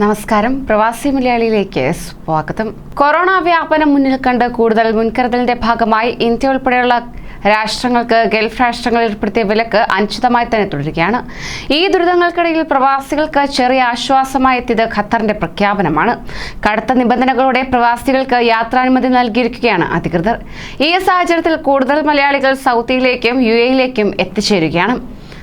നമസ്കാരം. പ്രവാസി മലയാളിയിലേക്ക് സ്വാഗതം. കൊറോണ വ്യാപനം മുന്നിൽ കണ്ട് കൂടുതൽ മുൻകരുതലിന്റെ ഭാഗമായി ഇന്ത്യ ഉൾപ്പെടെയുള്ള രാഷ്ട്രങ്ങൾക്ക് ഗൾഫ് രാഷ്ട്രങ്ങൾ ഏർപ്പെടുത്തിയ വിലക്ക് അനുചിതമായി തന്നെ തുടരുകയാണ്. ഈ ദുരിതങ്ങൾക്കിടയിൽ പ്രവാസികൾക്ക് ചെറിയ ആശ്വാസമായി എത്തിയത് ഖത്തറിന്റെ പ്രഖ്യാപനമാണ്. കടുത്ത നിബന്ധനകളോടെ പ്രവാസികൾക്ക് യാത്രാനുമതി നൽകിയിരിക്കുകയാണ് അധികൃതർ. ഈ സാഹചര്യത്തിൽ കൂടുതൽ മലയാളികൾ സൗദിയിലേക്കും യു എയിലേക്കും എത്തിച്ചേരുകയാണ്.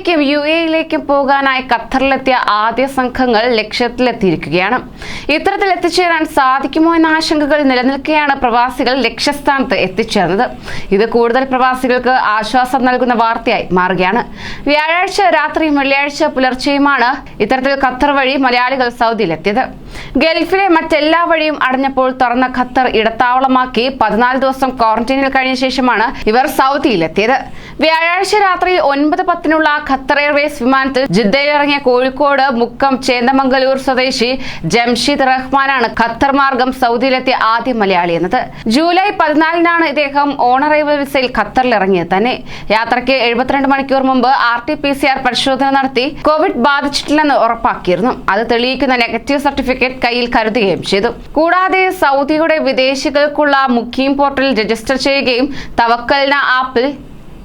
സൗദിയിലേക്കും യു എയിലേക്കും പോകാനായി ഖത്തറിലെത്തിയ ആദ്യ സംഘങ്ങൾ ലക്ഷ്യത്തിലെത്തിയിരിക്കുകയാണ്. ഇത്തരത്തിൽ എത്തിച്ചേരാൻ സാധിക്കുമോ എന്ന ആശങ്കകൾ നിലനിൽക്കെയാണ് പ്രവാസികൾ ലക്ഷ്യസ്ഥാനത്ത് എത്തിച്ചേർന്നത്. ഇത് കൂടുതൽ പ്രവാസികൾക്ക് ആശ്വാസം നൽകുന്ന വാർത്തയായി മാറുകയാണ്. വ്യാഴാഴ്ച രാത്രിയും വെള്ളിയാഴ്ച പുലർച്ചെയുമാണ് ഇത്തരത്തിൽ ഖത്തർ വഴി മലയാളികൾ സൗദിയിലെത്തിയത്. ഗൾഫിലെ മറ്റെല്ലാ വഴിയും അടഞ്ഞപ്പോൾ തുറന്ന ഖത്തർ ഇടത്താവളമാക്കി പതിനാല് ദിവസം ക്വാറന്റൈനിൽ കഴിഞ്ഞ ശേഷമാണ് ഇവർ സൗദിയിലെത്തിയത്. വ്യാഴാഴ്ച രാത്രി ഒൻപത് പത്തിനുള്ള ഖത്തർ എയർവേസ് വിമാനത്തിൽ ജിദ്ദയിലിറങ്ങിയ കോഴിക്കോട് മുക്കം ചേന്ദമംഗലൂർ സ്വദേശി ജംഷീദ് റഹ്മാനാണ് ഖത്തർ മാർഗം സൗദിയിലെത്തിയ ആദ്യ മലയാളി എന്നത്. ജൂലൈ പതിനാലിനാണ് ഇദ്ദേഹം ഓണറൈവൽ വിസയിൽ ഖത്തറിൽ ഇറങ്ങിയത് തന്നെ. യാത്രയ്ക്ക് എഴുപത്തിരണ്ട് മണിക്കൂർ മുമ്പ് R T P C R പരിശോധന നടത്തി. കോവിഡ് ബാധിച്ചിട്ടില്ലെന്ന് ഉറപ്പാക്കിയിരുന്നു. അത് തെളിയിക്കുന്ന നെഗറ്റീവ് സർട്ടിഫിക്കറ്റ് കയ്യിൽ കരുതുകയും ചെയ്തു. കൂടാതെ സൗദിയുടെ വിദേശികൾക്കുള്ള മുഖീം പോർട്ടൽ രജിസ്റ്റർ ചെയ്യുകയും തവക്കൽന ആപ്പിൽ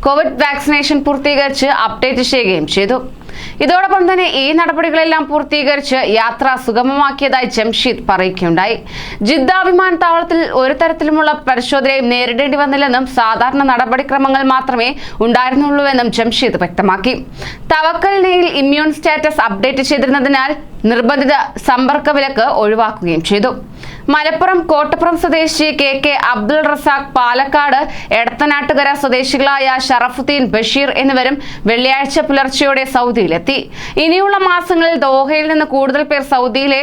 കോവിഡ് വാക്സിനേഷൻ പൂർത്തീകരിച്ച് അപ്ഡേറ്റ് ചെയ്യുകയും ചെയ്തു. ഇതോടൊപ്പം തന്നെ ഈ നടപടികളെല്ലാം പൂർത്തീകരിച്ച് യാത്ര സുഗമമാക്കിയതായി ജംഷീദ് പറയുകയുണ്ടായി. ജിദ്ദ വിമാനത്താവളത്തിൽ ഒരു തരത്തിലുമുള്ള പരിശോധനയും നേരിടേണ്ടി വന്നില്ലെന്നും സാധാരണ നടപടിക്രമങ്ങൾ മാത്രമേ ഉണ്ടായിരുന്നുള്ളൂവെന്നും ജംഷീദ് വ്യക്തമാക്കി. തവക്കലിനയിൽ ഇമ്മ്യൂൺ സ്റ്റാറ്റസ് അപ്ഡേറ്റ് ചെയ്തിരുന്നതിനാൽ നിർബന്ധിത സമ്പർക്ക വിലക്ക് ഒഴിവാക്കുകയും ചെയ്തു. മലപ്പുറം കോട്ടപ്പുറം സ്വദേശി കെ കെ അബ്ദുൾ റസാഖ് പാലക്കാട് എടത്തനാട്ടുകര സ്വദേശികളായ ഷറഫുദ്ദീൻ ബഷീർ എന്നിവരും വെള്ളിയാഴ്ച പുലർച്ചെയോടെ സൗദിയിലെത്തി. ഇനിയുള്ള മാസങ്ങളിൽ ദോഹയിൽ നിന്ന് കൂടുതൽ പേർ സൗദിയിലെ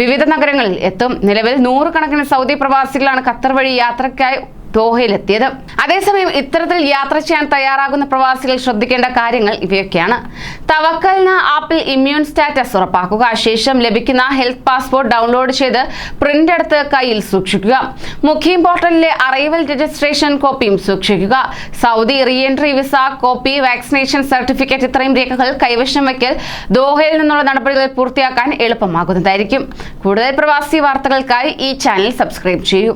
വിവിധ നഗരങ്ങളിൽ എത്തും. നിലവിൽ നൂറുകണക്കിന് സൗദി പ്രവാസികളാണ് ഖത്തർ വഴി യാത്രയ്ക്കായി ദോഹയിലെത്തിയത്. അതേസമയം ഇത്തരത്തിൽ യാത്ര ചെയ്യാൻ തയ്യാറാകുന്ന പ്രവാസികൾ ശ്രദ്ധിക്കേണ്ട കാര്യങ്ങൾ ഇവയൊക്കെയാണ്. തവക്കലിന് ആപ്പിൽ ഇമ്മ്യൂൺ സ്റ്റാറ്റസ് ഉറപ്പാക്കുക ശേഷം ലഭിക്കുന്ന ഹെൽത്ത് പാസ്പോർട്ട് ഡൗൺലോഡ് ചെയ്ത് പ്രിന്റ് എടുത്ത് കയ്യിൽ സൂക്ഷിക്കുക മുഖീം പോർട്ടലിലെ അറൈവൽ രജിസ്ട്രേഷൻ കോപ്പിയും സൂക്ഷിക്കുക Saudi reentry visa copy vaccination certificate ഇത്രയും രേഖകൾ കൈവശം വയ്ക്കൽ ദോഹയിൽ നിന്നുള്ള നടപടികൾ പൂർത്തിയാക്കാൻ എളുപ്പമാകുന്നതായിരിക്കും. കൂടുതൽ പ്രവാസി വാർത്തകൾക്കായി ഈ ചാനൽ സബ്സ്ക്രൈബ് ചെയ്യൂ.